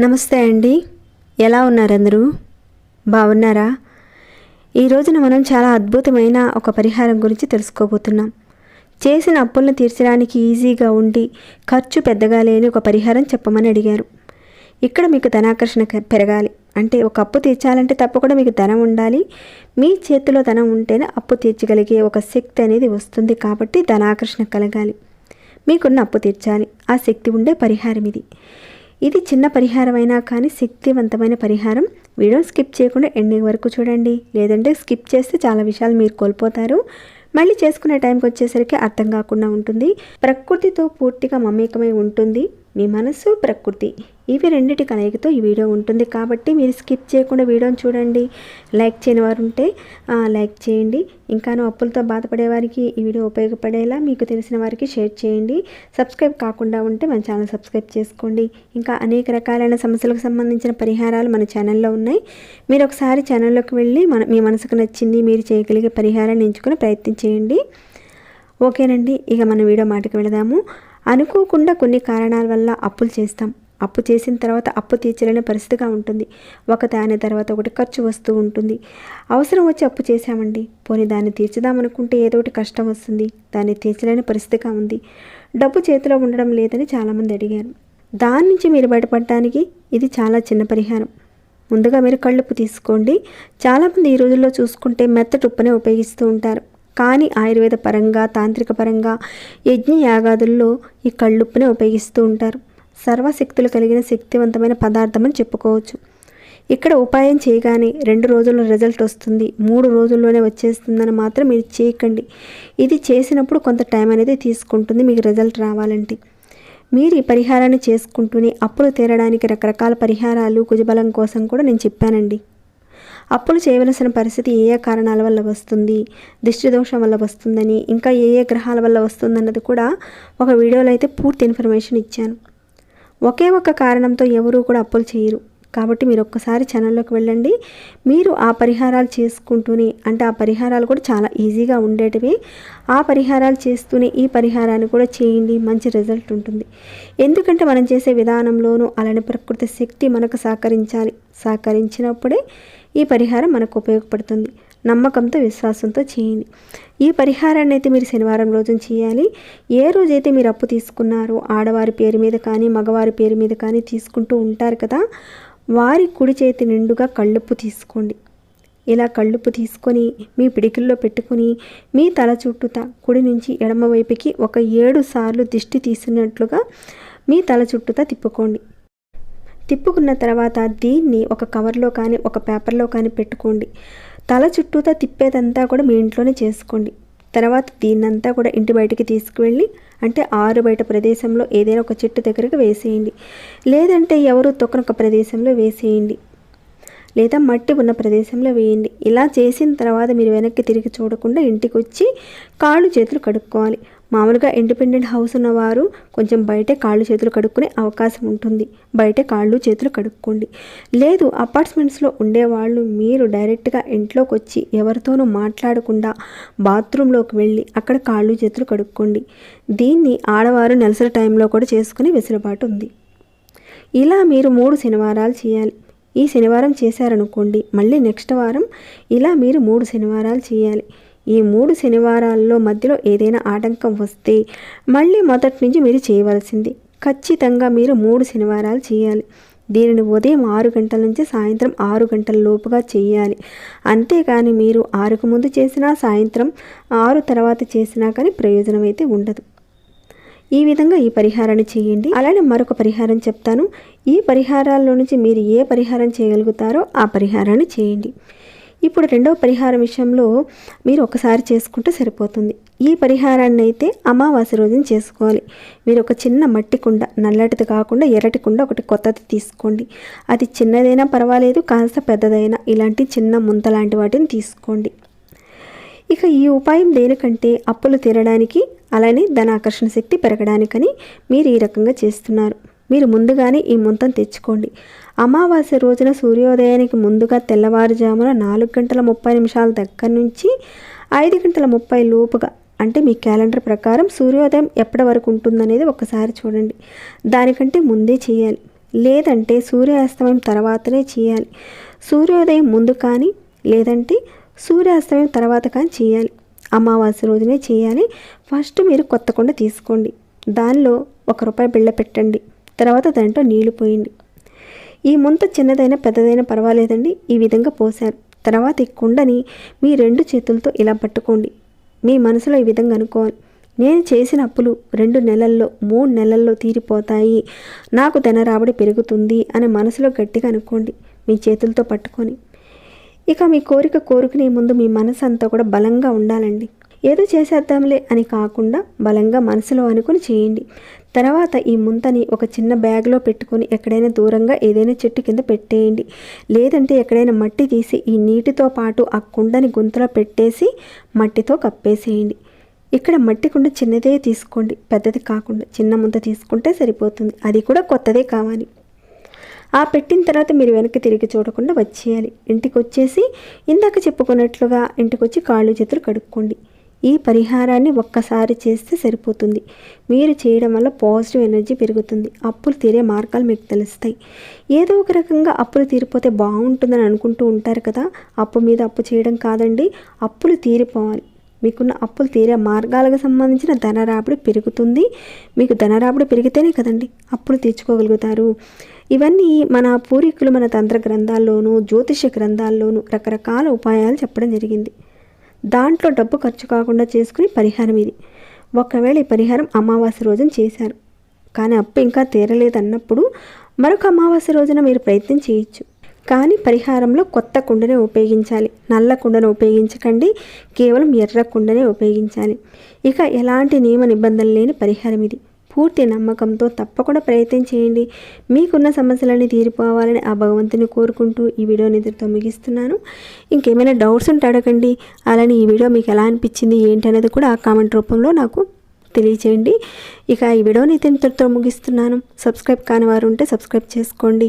నమస్తే అండి. ఎలా ఉన్నారు అందరూ బాగున్నారా? ఈ రోజున మనం చాలా అద్భుతమైన ఒక పరిహారం గురించి తెలుసుకోబోతున్నాం. చేసిన అప్పులను తీర్చడానికి ఈజీగా ఉండి ఖర్చు పెద్దగా లేని ఒక పరిహారం చెప్పమని అడిగారు. ఇక్కడ మీకు ధనాకర్షణ పెరగాలి. అంటే ఒక అప్పు తీర్చాలంటే తప్పకుండా మీకు ధనం ఉండాలి. మీ చేతిలో ధనం ఉంటేనే అప్పు తీర్చగలిగే ఒక శక్తి అనేది వస్తుంది కాబట్టి ధనాకర్షణ కలగాలి. మీకున్న అప్పు తీర్చాలి. ఆ శక్తి ఉండే పరిహారం ఇది. ఇది చిన్న పరిహారమైనా కానీ శక్తివంతమైన పరిహారం. వీడియో స్కిప్ చేయకుండా ఎండింగ్ వరకు చూడండి. లేదంటే స్కిప్ చేస్తే చాలా విషయాలు మీరు కోల్పోతారు. మళ్ళీ చేసుకునే టైంకి వచ్చేసరికి అర్థం కాకుండా ఉంటుంది. ప్రకృతితో పూర్తిగా మమేకమై ఉంటుంది. మీ మనసు ప్రకృతి. ఇవి రెండింటి కలయికతో ఈ వీడియో ఉంటుంది. కాబట్టి మీరు స్కిప్ చేయకుండా వీడియోని చూడండి. లైక్ చేయని వారు ఉంటే లైక్ చేయండి. ఇంకాను అప్పులతో బాధపడే వారికి ఈ వీడియో ఉపయోగపడేలా మీకు తెలిసిన వారికి షేర్ చేయండి. సబ్స్క్రైబ్ కాకుండా ఉంటే మన ఛానల్ సబ్స్క్రైబ్ చేసుకోండి. ఇంకా అనేక రకాలైన సమస్యలకు సంబంధించిన పరిహారాలు మన ఛానల్లో ఉన్నాయి. మీరు ఒకసారి ఛానల్లోకి వెళ్ళి మన మీ మనసుకు నచ్చింది మీరు చేయగలిగే పరిహారాన్ని ఎంచుకుని ప్రయత్నం చేయండి. ఓకేనండి. ఇక మన వీడియో మాటకు వెళదాము. అనుకోకుండా కొన్ని కారణాల వల్ల అప్పులు చేస్తాం. అప్పు చేసిన తర్వాత అప్పు తీర్చలేని పరిస్థితిగా ఉంటుంది. ఒక దాని తర్వాత ఒకటి ఖర్చు వస్తూ ఉంటుంది. అవసరం వచ్చి అప్పు చేశామండి. పోనీ దాన్ని తీర్చుదామనుకుంటే ఏదో ఒకటి కష్టం వస్తుంది. దాన్ని తీర్చలేని పరిస్థితిగా ఉంది. డబ్బు చేతిలో ఉండడం లేదని చాలామంది అడిగారు. దాని నుంచి మీరు బయటపడడానికి ఇది చాలా చిన్న పరిహారం. ముందుగా మీరు కళ్ళుప్పు తీసుకోండి. చాలామంది ఈ రోజుల్లో చూసుకుంటే మెత్తటి ఉప్పునే ఉపయోగిస్తూ ఉంటారు. కానీ ఆయుర్వేద పరంగా తాంత్రిక పరంగా యజ్ఞ యాగాదుల్లో ఈ కళ్ళుప్పునే ఉపయోగిస్తూ ఉంటారు. సర్వశక్తులు కలిగిన శక్తివంతమైన పదార్థం అని చెప్పుకోవచ్చు. ఇక్కడ ఉపాయం చేయగానే రెండు రోజుల్లో రిజల్ట్ వస్తుంది. మూడు రోజుల్లోనే వచ్చేస్తుందని మాత్రం మీరు చేయకండి. ఇది చేసినప్పుడు కొంత టైం అనేది తీసుకుంటుంది మీకు రిజల్ట్ రావాలంటే. మీరు ఈ పరిహారాన్ని చేసుకుంటూనే అప్పులు తీరడానికి రకరకాల పరిహారాలు కుజబలం కోసం కూడా నేను చెప్పానండి. అప్పులు చేయవలసిన పరిస్థితి ఏ ఏ కారణాల వల్ల వస్తుంది దిష్టి దోషం వల్ల వస్తుందని ఇంకా ఏ ఏ గ్రహాల వల్ల వస్తుందన్నది కూడా ఒక వీడియోలో అయితే పూర్తి ఇన్ఫర్మేషన్ ఇచ్చాను. ఒకే ఒక్క కారణంతో ఎవరూ కూడా అప్పులు చేయరు. కాబట్టి మీరు ఒక్కసారి ఛానల్లోకి వెళ్ళండి. మీరు ఆ పరిహారాలు చేసుకుంటూనే అంటే ఆ పరిహారాలు కూడా చాలా ఈజీగా ఉండేటివి. ఆ పరిహారాలు చేస్తూనే ఈ పరిహారాన్ని కూడా చేయండి. మంచి రిజల్ట్ ఉంటుంది. ఎందుకంటే మనం చేసే విధానంలోనూ అలానే ప్రకృతి శక్తి మనకు సహకరించాలి. సహకరించినప్పుడే ఈ పరిహారం మనకు ఉపయోగపడుతుంది. నమ్మకంతో విశ్వాసంతో చేయండి. ఈ పరిహారాన్ని అయితే మీరు శనివారం రోజున చేయాలి. ఏ రోజైతే మీరు అప్పు తీసుకున్నారో ఆడవారి పేరు మీద కానీ మగవారి పేరు మీద కానీ తీసుకుంటూ ఉంటారు కదా వారి కుడి చేతి నిండుగా కళ్ళుప్పు తీసుకోండి. ఇలా కళ్ళుప్పు తీసుకొని మీ పిడికిల్లో పెట్టుకొని మీ తల చుట్టూత కుడి నుంచి ఎడమ వైపుకి ఒక ఏడు సార్లు దిష్టి తీసినట్లుగా మీ తల చుట్టూత తిప్పుకోండి. తిప్పుకున్న తర్వాత దీన్ని ఒక కవర్లో కానీ ఒక పేపర్లో కానీ పెట్టుకోండి. తల చుట్టూతా తిప్పేదంతా కూడా మీ ఇంట్లోనే చేసుకోండి. తర్వాత దీన్నంతా కూడా ఇంటి బయటికి తీసుకువెళ్ళి అంటే ఆరు బయట ప్రదేశంలో ఏదైనా ఒక చెట్టు దగ్గరకు వేసేయండి. లేదంటే ఎవరు తొక్కన ఒక ప్రదేశంలో వేసేయండి. లేదా మట్టి ఉన్న ప్రదేశంలో వేయండి. ఇలా చేసిన తర్వాత మీరు వెనక్కి తిరిగి చూడకుండా ఇంటికి వచ్చి కాళ్ళు చేతులు కడుక్కోవాలి. మామూలుగా ఇండిపెండెంట్ హౌస్ ఉన్నవారు కొంచెం బయటే కాళ్ళు చేతులు కడుక్కునే అవకాశం ఉంటుంది. బయటే కాళ్ళు చేతులు కడుక్కోండి. లేదు అపార్ట్మెంట్స్లో ఉండేవాళ్ళు మీరు డైరెక్ట్గా ఇంట్లోకి వచ్చి ఎవరితోనూ మాట్లాడకుండా బాత్రూంలోకి వెళ్ళి అక్కడ కాళ్ళు చేతులు కడుక్కోండి. దీన్ని ఆడవారు నెలసరి టైంలో కూడా చేసుకునే వెసులుబాటు ఉంది. ఇలా మీరు మూడు శనివారాలు చేయాలి. ఈ శనివారం చేశారనుకోండి. మళ్ళీ నెక్స్ట్ వారం ఇలా మీరు మూడు శనివారాలు చేయాలి. ఈ మూడు శనివారాల్లో మధ్యలో ఏదైనా ఆటంకం వస్తే మళ్ళీ మొదటి నుంచి మీరు చేయవలసింది ఖచ్చితంగా మీరు మూడు శనివారాలు చేయాలి. దీనిని ఉదయం ఆరు గంటల నుంచి సాయంత్రం ఆరు గంటల లోపుగా చేయాలి. అంతేకాని మీరు ఆరుకు ముందు చేసినా సాయంత్రం ఆరు తర్వాత చేసినా కానీ ప్రయోజనం అయితే ఉండదు. ఈ విధంగా ఈ పరిహారాన్ని చేయండి. అలానే మరొక పరిహారం చెప్తాను. ఈ పరిహారాల్లో నుంచి మీరు ఏ పరిహారం చేయగలుగుతారో ఆ పరిహారాన్ని చేయండి. ఇప్పుడు రెండవ పరిహారం విషయంలో మీరు ఒకసారి చేసుకుంటే సరిపోతుంది. ఈ పరిహారాన్ని అయితే అమావాస్య రోజున చేసుకోవాలి. మీరు ఒక చిన్న మట్టి కుండ నల్లటిది కాకుండా ఎర్రటి కుండ ఒకటి కొత్తది తీసుకోండి. అది చిన్నదైనా పర్వాలేదు కాస్త పెద్దదైనా ఇలాంటి చిన్న ముంత లాంటి వాటిని తీసుకోండి. ఇక ఈ ఉపాయం దేనికంటే అప్పులు తీరడానికి అలానే ధన ఆకర్షణ శక్తి పెరగడానికని మీరు ఈ రకంగా చేస్తున్నారు. మీరు ముందుగానే ఈ ముంతం తెచ్చుకోండి. అమావాస్య రోజున సూర్యోదయానికి ముందుగా తెల్లవారుజామున నాలుగు గంటల ముప్పై నిమిషాల దగ్గర నుంచి ఐదు గంటల ముప్పై లోపుగా అంటే మీ క్యాలెండర్ ప్రకారం సూర్యోదయం ఎప్పటి వరకు ఉంటుందనేది ఒకసారి చూడండి. దానికంటే ముందే చేయాలి. లేదంటే సూర్యాస్తమయం తర్వాతనే చేయాలి. సూర్యోదయం ముందు కానీ లేదంటే సూర్యాస్తమయం తర్వాత కానీ చేయాలి. అమావాస్య రోజునే చేయాలి. ఫస్ట్ మీరు కొత్త కుండ తీసుకోండి. దానిలో ఒక రూపాయి బిళ్ళ పెట్టండి. తర్వాత దాంట్లో నీళ్ళు పోయండి. ఈ ముంత చిన్నదైనా పెద్దదైనా పర్వాలేదండి. ఈ విధంగా పోశారు. తర్వాత ఈ కుండని మీ రెండు చేతులతో ఇలా పట్టుకోండి. మీ మనసులో ఈ విధంగా అనుకోవాలి. నేను చేసిన అప్పులు రెండు నెలల్లో మూడు నెలల్లో తీరిపోతాయి. నాకు ధన రాబడి పెరుగుతుంది అని మనసులో గట్టిగా అనుకోండి. మీ చేతులతో పట్టుకొని. ఇక మీ కోరిక కోరుకునే ముందు మీ మనసు అంతా కూడా బలంగా ఉండాలండి. ఏదో చేసేద్దాంలే అని కాకుండా బలంగా మనసులో అనుకుని చేయండి. తర్వాత ఈ ముంతని ఒక చిన్న బ్యాగ్లో పెట్టుకొని ఎక్కడైనా దూరంగా ఏదైనా చెట్టు కింద పెట్టేయండి. లేదంటే ఎక్కడైనా మట్టి తీసి ఈ నీటితో పాటు ఆ కుండని గుంతలో పెట్టేసి మట్టితో కప్పేసేయండి. ఇక్కడ మట్టి కుండ చిన్నదే తీసుకోండి. పెద్దది కాకుండా చిన్న ముంత తీసుకుంటే సరిపోతుంది. అది కూడా కొత్తదే కావాలి. ఆ పెట్టిన తర్వాత మీరు వెనక్కి తిరిగి చూడకుండా వచ్చేయాలి. ఇంటికి వచ్చేసి ఇందాక చెప్పుకున్నట్లుగా ఇంటికి వచ్చి కాళ్ళు చేతులు కడుక్కోండి. ఈ పరిహారాన్ని ఒక్కసారి చేస్తే సరిపోతుంది. మీరు చేయడం వల్ల పాజిటివ్ ఎనర్జీ పెరుగుతుంది. అప్పులు తీరే మార్గాలు మీకు తెలుస్తాయి. ఏదో ఒక రకంగా అప్పులు తీరిపోతే బాగుంటుందని అనుకుంటూ ఉంటారు కదా. అప్పు మీద అప్పు చేయడం కాదండి అప్పులు తీరిపోవాలి. మీకున్న అప్పులు తీరే మార్గాలకు సంబంధించిన ధనరాబడి పెరుగుతుంది. మీకు ధనరాబడి పెరిగితేనే కదండి అప్పులు తీర్చుకోగలుగుతారు. ఇవన్నీ మన పూర్వీకులు మన తంత్ర గ్రంథాల్లోనూ జ్యోతిష గ్రంథాల్లోనూ రకరకాల ఉపాయాలు చెప్పడం జరిగింది. దాంట్లో డబ్బు ఖర్చు కాకుండా చేసుకునే పరిహారం ఇది. ఒకవేళ ఈ పరిహారం అమావాస్య రోజున చేశారు. కానీ అప్పు ఇంకా తీరలేదన్నప్పుడు మరొక అమావాస్య రోజున మీరు ప్రయత్నం చేయొచ్చు. కానీ పరిహారంలో కొత్త కుండనే ఉపయోగించాలి. నల్ల కుండను ఉపయోగించకండి. కేవలం ఎర్ర కుండనే ఉపయోగించాలి. ఇక ఎలాంటి నియమ నిబంధనలు లేని పరిహారం ఇది. పూర్తి నమ్మకంతో తప్పకుండా ప్రయత్నం చేయండి. మీకున్న సమస్యలన్నీ తీరిపోవాలని ఆ భగవంతుని కోరుకుంటూ ఈ వీడియోని ఇద్దరితో ముగిస్తున్నాను. ఇంకేమైనా డౌట్స్ ఉంటే అడగండి. అలానే ఈ వీడియో మీకు ఎలా అనిపించింది ఏంటి అనేది కూడా ఆ కామెంట్ రూపంలో నాకు తెలియచేయండి. ఇక ఈ వీడియోని అయితే ఇంతటితో ముగిస్తున్నాను. సబ్స్క్రైబ్ కాని వారు ఉంటే సబ్స్క్రైబ్ చేసుకోండి.